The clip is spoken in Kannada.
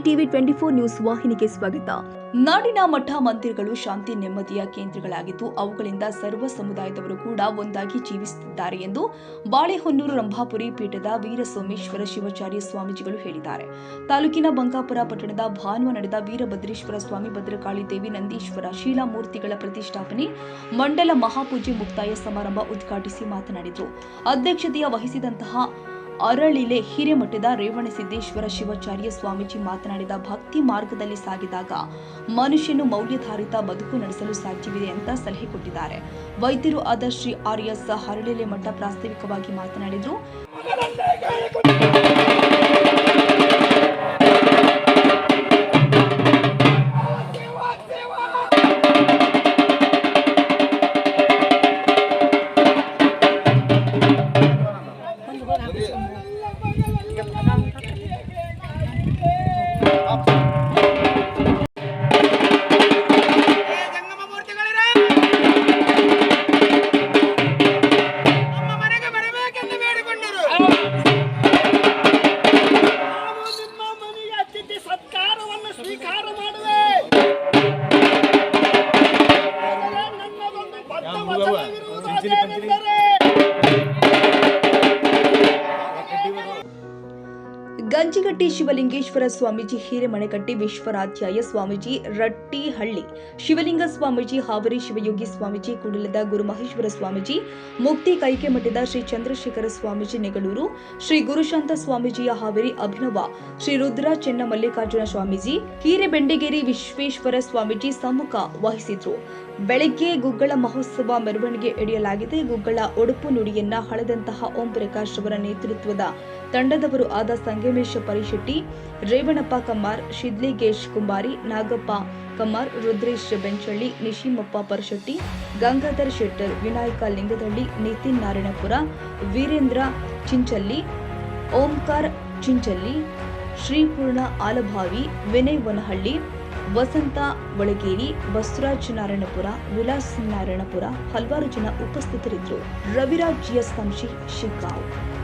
ಟಿವಿ ಟ್ವೆಂಟಿ ಫೋರ್ ನ್ಯೂಸ್ ವಾಹಿನಿಗೆ ಸ್ವಾಗತ. ನಾಡಿನ ಮಠ ಮಂದಿರಗಳು ಶಾಂತಿ, ನೆಮ್ಮದಿಯ ಕೇಂದ್ರಗಳಾಗಿದ್ದು, ಅವುಗಳಿಂದ ಸರ್ವ ಸಮುದಾಯದವರು ಕೂಡ ಒಂದಾಗಿ ಜೀವಿಸುತ್ತಿದ್ದಾರೆ ಎಂದು ಬಾಳೆಹೊನ್ನೂರು ರಂಭಾಪುರಿ ಪೀಠದ ವೀರಸೋಮೇಶ್ವರ ಶಿವಾಚಾರ್ಯ ಸ್ವಾಮೀಜಿಗಳು ಹೇಳಿದ್ದಾರೆ. ತಾಲೂಕಿನ ಬಂಕಾಪುರ ಪಟ್ಟಣದ ಭಾನುವ ನಡೆದ ವೀರಭದ್ರೇಶ್ವರ ಸ್ವಾಮಿ ಭದ್ರಕಾಳಿ ದೇವಿ ನಂದೀಶ್ವರ ಶೀಲಾಮೂರ್ತಿಗಳ ಪ್ರತಿಷ್ಠಾಪನೆ, ಮಂಡಲ ಮಹಾಪೂಜೆ ಮುಕ್ತಾಯ ಸಮಾರಂಭ ಉದ್ಘಾಟಿಸಿ ಮಾತನಾಡಿದರು. ಅಧ್ಯಕ್ಷತೆಯ ವಹಿಸಿದಂತಹ ಅರಳಿಲೆ ಹಿರೇಮಠದ ರೇವಣಸಿದ್ದೇಶ್ವರ ಶಿವಾಚಾರ್ಯ ಸ್ವಾಮೀಜಿ ಮಾತನಾಡಿದ ಭಕ್ತಿ ಮಾರ್ಗದಲ್ಲಿ ಸಾಗಿದಾಗ ಮನುಷ್ಯನು ಮೌಲ್ಯಧಾರಿತ ಬದುಕು ನಡೆಸಲು ಸಾಧ್ಯವಿದೆ ಅಂತ ಸಲಹೆ ಕೊಟ್ಟಿದ್ದಾರೆ. ವೈದ್ಯರು ಆದ ಶ್ರೀ ಆರ್ ಎಸ್ ಹರಳೆಲೆ ಮಠ ಪ್ರಾಸ್ತಾವಿಕವಾಗಿ ಮಾತನಾಡಿದರು. ಸ್ವೀಕಾರ ಮಾಡುವೆ. ಆದರೆ ನನ್ನದೊಂದು ಬದ್ಧ ವಚನವಿರುವುದು ಗಂಜಿಗಟ್ಟಿ ಶಿವಲಿಂಗೇಶ್ವರ ಸ್ವಾಮೀಜಿ ಹಿರೇಮಣೆಕಟ್ಟಿ ವಿಶ್ವರಾಧ್ಯಾಯ ಸ್ವಾಮೀಜಿ ರಟ್ಟಿಹಳ್ಳಿ, ಶಿವಲಿಂಗ ಸ್ವಾಮೀಜಿ ಹಾವರಿ ಶಿವಯೋಗಿ ಸ್ವಾಮೀಜಿ ಕುಡಿಲದ ಗುರುಮಹೇಶ್ವರ ಸ್ವಾಮೀಜಿ, ಮುಕ್ತಿ ಕೈಕೆ ಮಠದ ಶ್ರೀ ಚಂದ್ರಶೇಖರ ಸ್ವಾಮೀಜಿ ನೆಗಳೂರು, ಶ್ರೀ ಗುರುಶಾಂತ ಸ್ವಾಮೀಜಿಯ ಹಾವೇರಿ ಅಭಿನವ, ಶ್ರೀ ರುದ್ರ ಚೆನ್ನ ಮಲ್ಲಿಕಾರ್ಜುನ ಸ್ವಾಮೀಜಿ ಹಿರೇಬೆಂಡಗೇರಿ ವಿಶ್ವೇಶ್ವರ ಸ್ವಾಮೀಜಿ ಸಮ್ಮುಖ ವಹಿಸಿದ್ರು. ಬೆಳಗ್ಗೆ ಗುಗ್ಗಳ ಮಹೋತ್ಸವ ಮೆರವಣಿಗೆ ಎಡೆಯಲಾಗಿದೆ. ಗುಗ್ಗಳ ಉಡುಪು ನುಡಿಯನ್ನ ಹಳೆದಂತಹ ಓಂ ಪ್ರಕಾಶ್ ಅವರ ನೇತೃತ್ವದ ತಂಡದವರು ಆದ ಸಂಗಮೇಶ ಪರಿಶೆಟ್ಟಿ ರೇವಣಪ್ಪ ಕಮ್ಮಾರ್ ಶಿದ್ಲಿಗೇಶ್ ಕುಂಬಾರಿ, ನಾಗಪ್ಪ ಕಮ್ಮಾರ್, ರುದ್ರೇಶ್ ಬೆಂಚಳ್ಳಿ, ನಿಶಿಮಪ್ಪ ಪರಶೆಟ್ಟಿ ಗಂಗಾಧರ್ ಶೆಟ್ಟರ್, ವಿನಾಯಕ ಲಿಂಗದಳ್ಳಿ, ನಿತಿನ್ ನಾರಾಯಣಪುರ, ವೀರೇಂದ್ರ ಚಿಂಚಲ್ಲಿ, ಓಂಕಾರ್ ಚಿಂಚಲ್ಲಿ, ಶ್ರೀಪೂರ್ಣ ಆಲಭಾವಿ, ವಿನಯ್ ವನಹಳ್ಳಿ, ವಸಂತ ಒಳಗೇರಿ, ಬಸವರಾಜ್ ನಾರಾಯಣಪುರ, ವಿಲಾಸ್ ನಾರಾಯಣಪುರ ಹಲವಾರು ಜನ ಉಪಸ್ಥಿತರಿದ್ದರು. ರವಿರಾಜ್ ಜಿಎಸ್ ಸಂಶಿ ಶಿಗ್ಗಾಂವ್.